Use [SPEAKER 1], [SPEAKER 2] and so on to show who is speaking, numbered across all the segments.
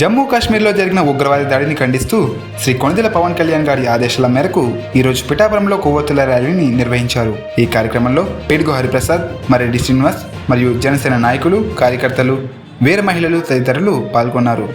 [SPEAKER 1] జమ్మూ కాశ్మీర్లో జరిగిన ఉగ్రవాద దాడిని ఖండిస్తూ శ్రీ కొణిదెల పవన్ కళ్యాణ్ గారి ఆదేశాల మేరకు ఈరోజు పిఠాపురంలో కొవ్వొత్తుల ర్యాలీని నిర్వహించారు. ఈ కార్యక్రమంలో పేడుగు హరిప్రసాద్ మరెడ్డి శ్రీనివాస్ మరియు జనసేన నాయకులు కార్యకర్తలు వీర మహిళలు తదితరులు పాల్గొన్నారు.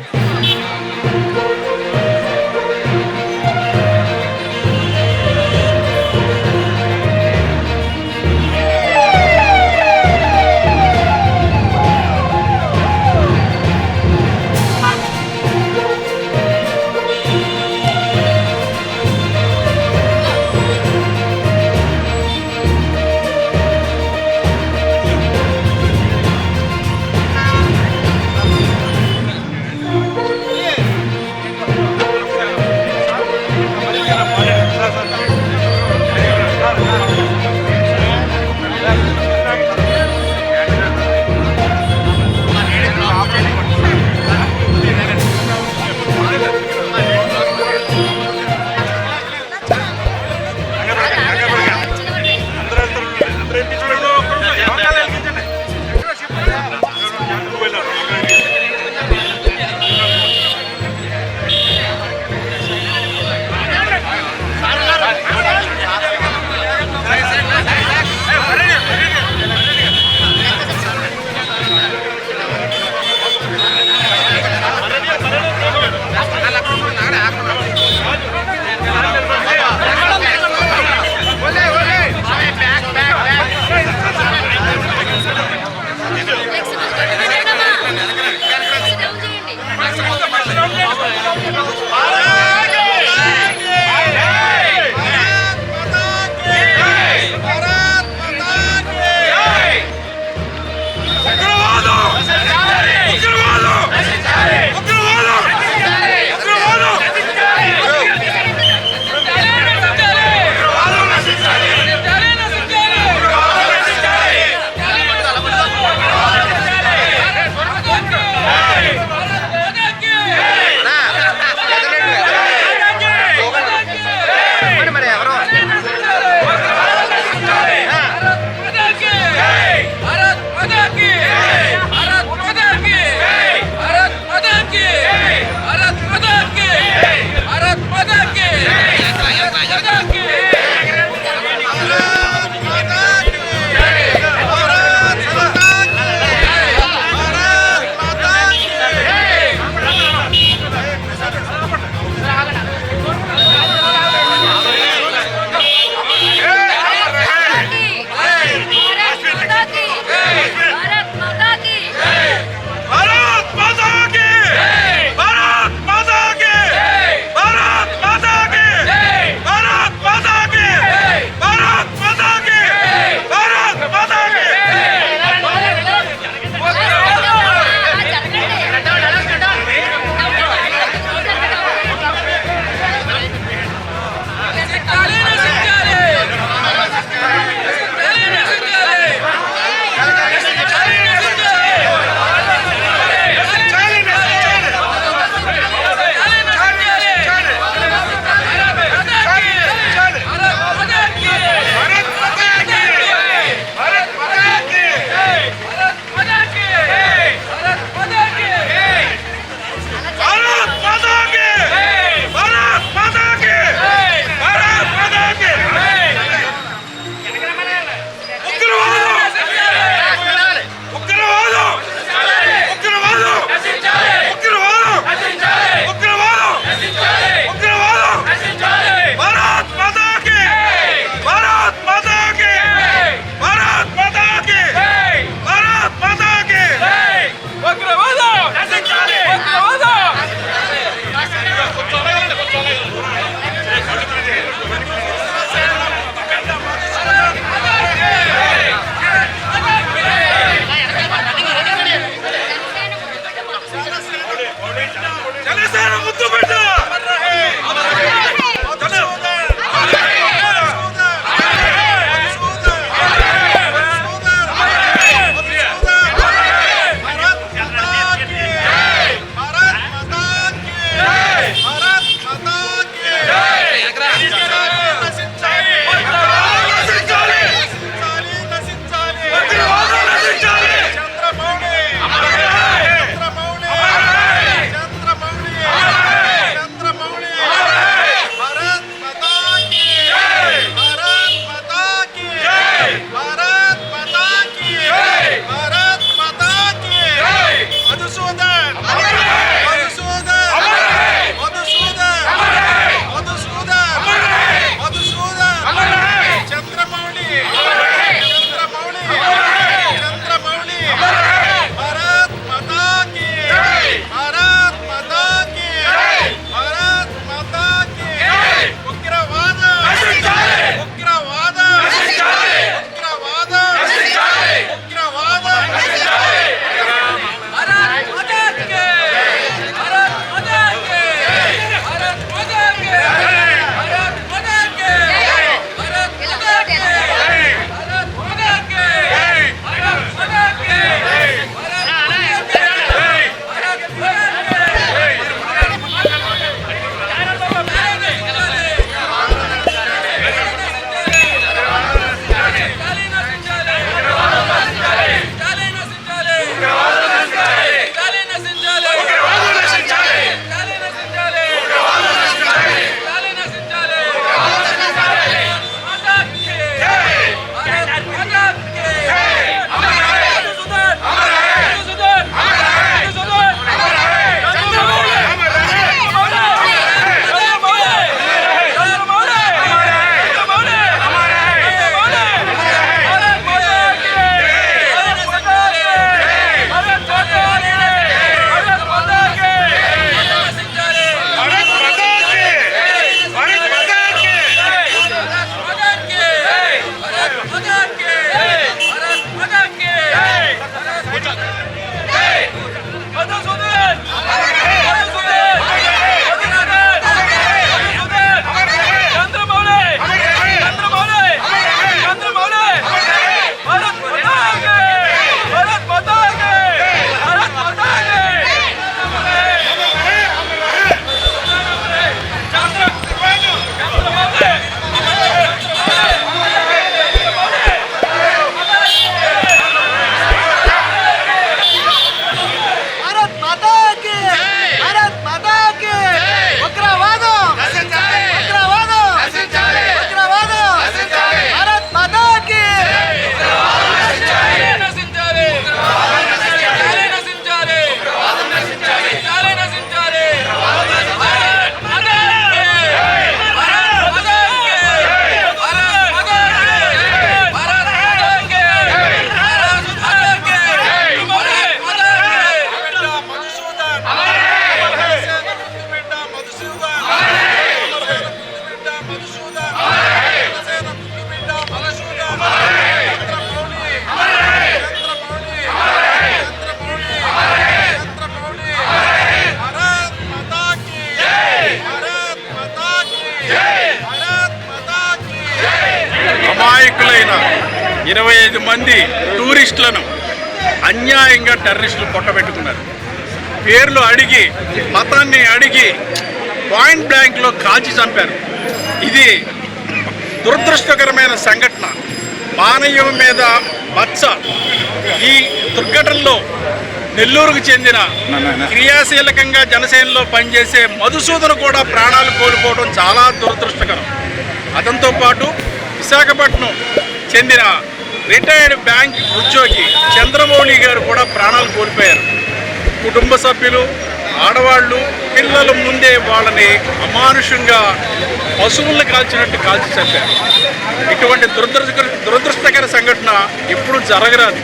[SPEAKER 2] ఇరవై ఐదు మంది టూరిస్టులను అన్యాయంగా టెర్రరిస్టులు పొట్టబెట్టుకున్నారు పేర్లు అడిగి మతాన్ని అడిగి పాయింట్ బ్లాంక్లో కాల్చి చంపారు. ఇది దురదృష్టకరమైన సంఘటన. మానవ్యం మీద మచ్చ ఈ దుర్ఘటనలో నెల్లూరుకు చెందిన క్రియాశీలకంగా జనసేనలో పనిచేసే మధుసూదన కూడా ప్రాణాలు కోల్పోవడం చాలా దురదృష్టకరం. అతనితో పాటు విశాఖపట్నం చెందిన రిటైర్డ్ బ్యాంక్ ఉద్యోగి చంద్రమౌళి గారు కూడా ప్రాణాలు కోల్పోయారు. కుటుంబ సభ్యులు ఆడవాళ్ళు పిల్లల ముందే వాళ్ళని అమానుషంగా పశువులను కాల్చినట్టు కాల్చి చంపారు. ఇటువంటి దురదృష్ట దురదృష్టకర సంఘటన ఎప్పుడు జరగరాదు.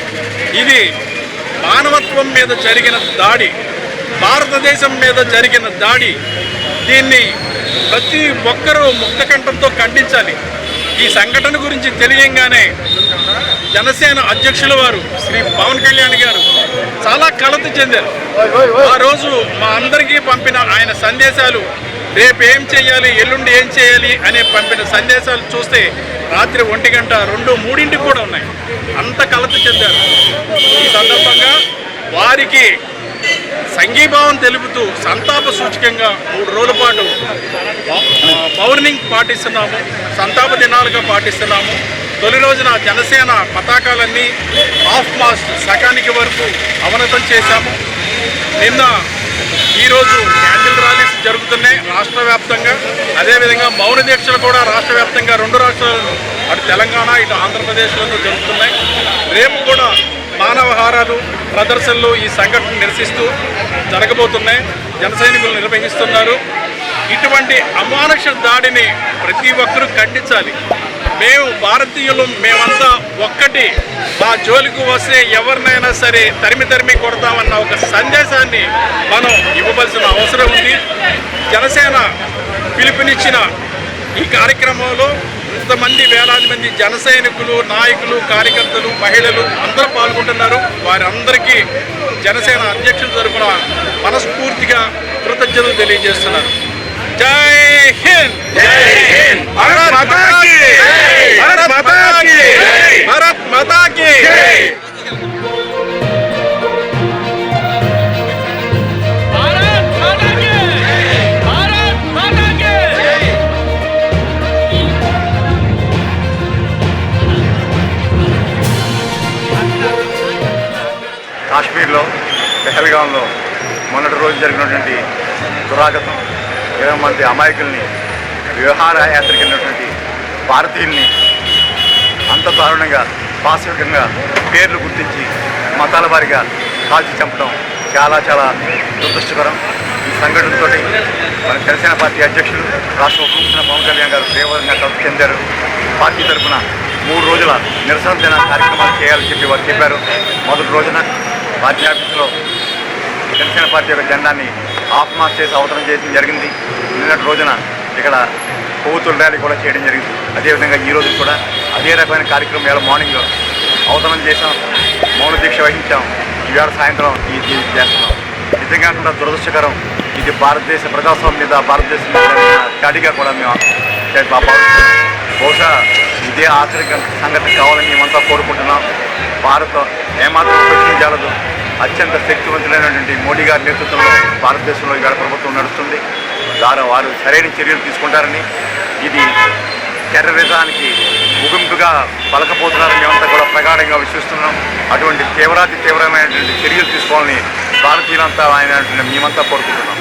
[SPEAKER 2] ఇది మానవత్వం మీద జరిగిన దాడి భారతదేశం మీద జరిగిన దాడి. దీన్ని ప్రతి ఒక్కరూ ముక్తకంఠంతో ఖండించాలి. ఈ సంఘటన గురించి తెలియంగానే జనసేన అధ్యక్షుల వారు శ్రీ పవన్ కళ్యాణ్ గారు చాలా కలత చెందారు. ఆ రోజు మా అందరికీ పంపిన ఆయన సందేశాలు రేపు ఏం చేయాలి ఎల్లుండి ఏం చేయాలి అనే పంపిన సందేశాలు చూస్తే రాత్రి ఒంటి గంట రెండు మూడింటికి కూడా ఉన్నాయి. అంత కలత చెందారు. ఈ సందర్భంగా వారికి సంఘీభావం తెలుపుతూ సంతాప సూచకంగా మూడు రోజుల పాటు పౌర్నింగ్ పాటిస్తున్నాము సంతాప దినాలుగా పాటిస్తున్నాము. తొలి రోజున జనసేన పతాకాలన్నీ హాఫ్ మాస్ట్ సకానికి వరకు అవనతం చేశాము. నిన్న ఈరోజు క్యాండిల్ ర్యాలీస్ జరుగుతున్నాయి రాష్ట్ర వ్యాప్తంగా. అదేవిధంగా మౌన దీక్షలు కూడా రాష్ట్ర వ్యాప్తంగా రెండు రాష్ట్రాలను అటు తెలంగాణ ఇటు ఆంధ్రప్రదేశ్లలో జరుగుతున్నాయి. రేపు కూడా మానవహారాలు ప్రదర్శనలు ఈ సంఘటన నిరసిస్తూ జరగబోతున్నాయి. జనసైనికులు నిర్వహిస్తున్నారు. ఇటువంటి అమానుష దాడిని ప్రతి ఒక్కరూ ఖండించాలి. మేము భారతీయులు మేమంతా ఒక్కటి. మా జోలికి వస్తే ఎవరినైనా సరే తరిమి తరిమి కొడతామన్న ఒక సందేశాన్ని మనం ఇవ్వవలసిన అవసరం ఉంది. జనసేన పిలుపునిచ్చిన ఈ కార్యక్రమంలో ఇంతమంది వేలాది మంది జన సైనికులు నాయకులు కార్యకర్తలు మహిళలు అందరూ పాల్గొంటున్నారు. వారందరికీ జనసేన అధ్యక్షుల తరఫున మనస్ఫూర్తిగా కృతజ్ఞతలు తెలియజేస్తున్నారు జై హింద్! జై హింద్! భారత్ మాతా కీ భారత్ మాతా కీ భారత్ మాతా కీ
[SPEAKER 3] కాశ్మీర్లో పెహల్గాంలో మొన్నటి రోజు జరిగినటువంటి దురాగతం. ఇరవై మంది అమాయకుల్ని విహార యాత్రకి వెళ్ళినటువంటి భారతీయుల్ని అంత దారుణంగా పాశవికంగా పేర్లు గుర్తించి మతాల వారిగా కాల్చి చంపడం చాలా చాలా దురదృష్టకరం. ఈ సంఘటనతో మన జనసేన పార్టీ అధ్యక్షులు రాష్ట్ర ఉప పవన్ కళ్యాణ్ గారు తీవ్రంగా కలుపు చెందారు పార్టీ తరఫున మూడు రోజుల నిరసన దిన కార్యక్రమాలు చేయాలని చెప్పి వారు చెప్పారు. మొదటి రోజున పార్టీ ఆఫీసులో జనసేన పార్టీ యొక్క జెండాన్ని హాఫ్ మార్చ్ చేసి అవతరం చేయడం జరిగింది. నిన్నటి రోజున ఇక్కడ కొవ్వొత్తుల ర్యాలీ కూడా చేయడం జరిగింది. అదేవిధంగా ఈ రోజు కూడా అదే రకమైన కార్యక్రమం ఇవాళ మార్నింగ్ అవతరం చేసాం మౌన దీక్ష వహించాం. ఇవాళ సాయంత్రం ఈ ఇది చేస్తున్నాం. నిజంగా కూడా దురదృష్టకరం. ఇది భారతదేశ ప్రజాస్వామ్యం మీద భారతదేశం మీద దాడిగా కూడా మేము బహుశా ఇదే ఆచరిక సంగతి కావాలని మేమంతా కోరుకుంటున్నాం. భారత్ ఏమాత్రం ప్రశ్నించాలదు అత్యంత శక్తివంతులైనటువంటి మోడీ గారి నేతృత్వంలో భారతదేశంలో ఇవాళ ప్రభుత్వం నడుస్తుంది. దాని వారు సరైన చర్యలు తీసుకుంటారని ఇది టెర్రరిజానికి ముగింపుగా పలకపోతున్నారని మేమంతా కూడా ప్రగాఢంగా విశ్వస్తున్నాం అటువంటి తీవ్రాతి తీవ్రమైనటువంటి చర్యలు తీసుకోవాలని భారతీయులంతా ఆయన మేమంతా కోరుకుంటున్నాం.